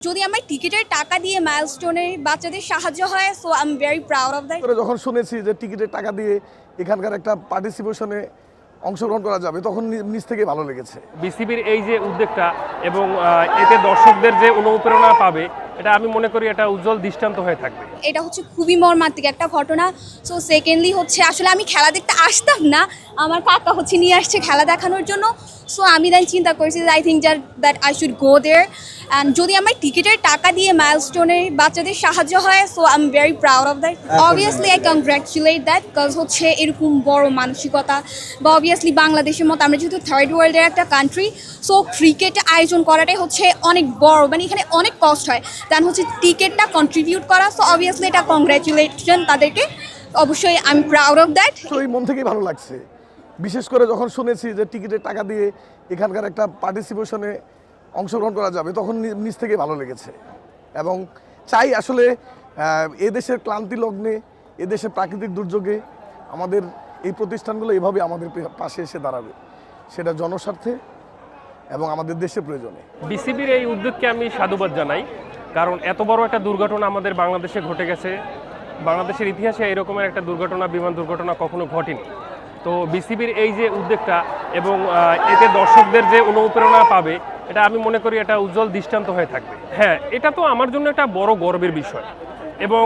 যদি আমার টিকিটের টাকা দিয়ে মাইলস্টোনে বাচ্চাদের সাহায্য হয় so I am very proud of that যখন শুনেছি যে টিকিটের টাকা দিয়ে এখানকার একটা পার্টিসিপেশনে অংশগ্রহণ করা যাবে তখন নি- নিজ থেকে ভালো লেগেছে। বিসিবির এই যে উদ্যোগটা এবং এতে দর্শকদের যে অনুপ্রেরণা পাবে এটা আমি মনে করি এটা উজ্জ্বল দৃষ্টান্ত হয়ে থাকবে। এটা হচ্ছে খুবই মর্মান্তিক একটা ঘটনা। সো সেকেন্ডলি হচ্ছে আসলে আমি খেলা দেখতে আসতাম না। আমার কাকা হচ্ছে নিয়ে আসছে খেলা দেখানোর জন্য। সো আমি দেন চিন্তা করেছি I think that that I should go there and যদি আমার টিকিটের টাকা দিয়ে মাইলস্টোনে বাচ্চাদের সাহায্য হয় so I am very proud of that obviously I congratulate that because হচ্ছে এরকম বড় মানসিকতা। বা অবভিয়াসলি বাংলাদেশের মতো আমরা যেহেতু থার্ড ওয়ার্ল্ডের একটা কান্ট্রি সো ক্রিকেট আয়োজন করাটাই হচ্ছে অনেক বড়। মানে এখানে অনেক কষ্ট হয়। দেন হচ্ছে টিকিটটা কন্ট্রিবিউট করা সো অবভিয়াসলি এটা কংগ্রাচুলেশন তাদেরকে। অবশ্যই I am proud of that তো এই মন থেকেই ভালো লাগছে। বিশেষ করে যখন শুনেছি যে টিকিটের টাকা দিয়ে এখানকার একটা পার্টিসিপেশনে অংশগ্রহণ করা যাবে তখন নি- নিজ থেকে ভালো লেগেছে। এবং চাই আসলে এদেশের ক্লান্তি লগ্নে এদেশের প্রাকৃতিক দুর্যোগে আমাদের এই প্রতিষ্ঠানগুলো এভাবে আমাদের পাশে এসে দাঁড়াবে। সেটা জনস্বার্থে এবং আমাদের দেশের প্রয়োজনে। বিসিবির এই উদ্যোগকে আমি সাধুবাদ জানাই। কারণ এত বড় একটা দুর্ঘটনা আমাদের বাংলাদেশে ঘটে গেছে। বাংলাদেশের ইতিহাসে এরকমের একটা দুর্ঘটনা, বিমান দুর্ঘটনা কখনো ঘটেনি। তো বিসিবির এই যে উদ্যোগটা এবং এতে দর্শকদের যে অনুপ্রেরণা পাবে, এটা আমি মনে করি এটা উজ্জ্বল দৃষ্টান্ত হয়ে থাকবে। হ্যাঁ এটা তো আমার জন্য একটা বড় গর্বের বিষয়। এবং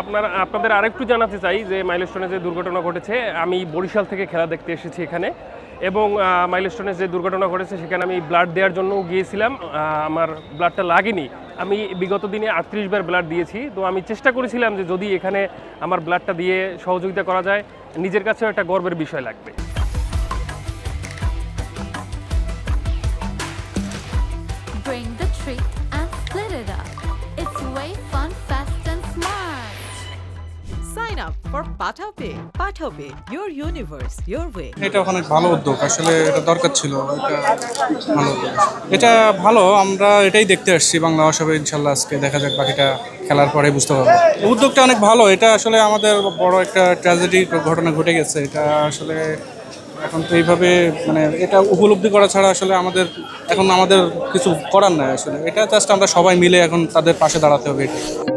আপনার, আপনাদের আরেকটু জানাতে চাই যে মাইলস্টোনে যে দুর্ঘটনা ঘটেছে, আমি বরিশাল থেকে খেলা দেখতে এসেছি এখানে। এবং মাইলস্টোনে যে দুর্ঘটনা ঘটেছে সেখানে আমি ব্লাড দেওয়ার জন্য গিয়েছিলাম। আমার ব্লাডটা লাগেনি। আমি বিগত দিনে আটত্রিশ বার ব্লাড দিয়েছি। তো আমি চেষ্টা করেছিলাম যে যদি এখানে আমার ব্লাডটা দিয়ে সহযোগিতা করা যায়, নিজের কাছেও একটা গর্বের বিষয় লাগবে। Sign up for Pathao Pay. Pathao Pay, your universe, your way. এটা অনেক ভালো উদ্যোগ আসলে এটা দরকার ছিল এটা ভালো। এটা ভালো আমরা এটাই দেখতে আসছি বাংলা ভাষাবে ইনশাল্লাহ আজকে দেখা যাক বাকিটা খেলার পরে বুঝতে পারব উদ্যোগটা অনেক ভালো এটা আসলে আমাদের বড় একটা ট্র্যাজেডি ঘটনা ঘটে গেছে এটা আসলে এখন তো এইভাবে মানে এটা উপলব্ধি করা ছাড়া আসলে আমাদের এখন আমাদের কিছু করার নাই আসলে এটা জাস্ট আমরা সবাই মিলে এখন তাদের পাশে দাঁড়াতে হবে এটা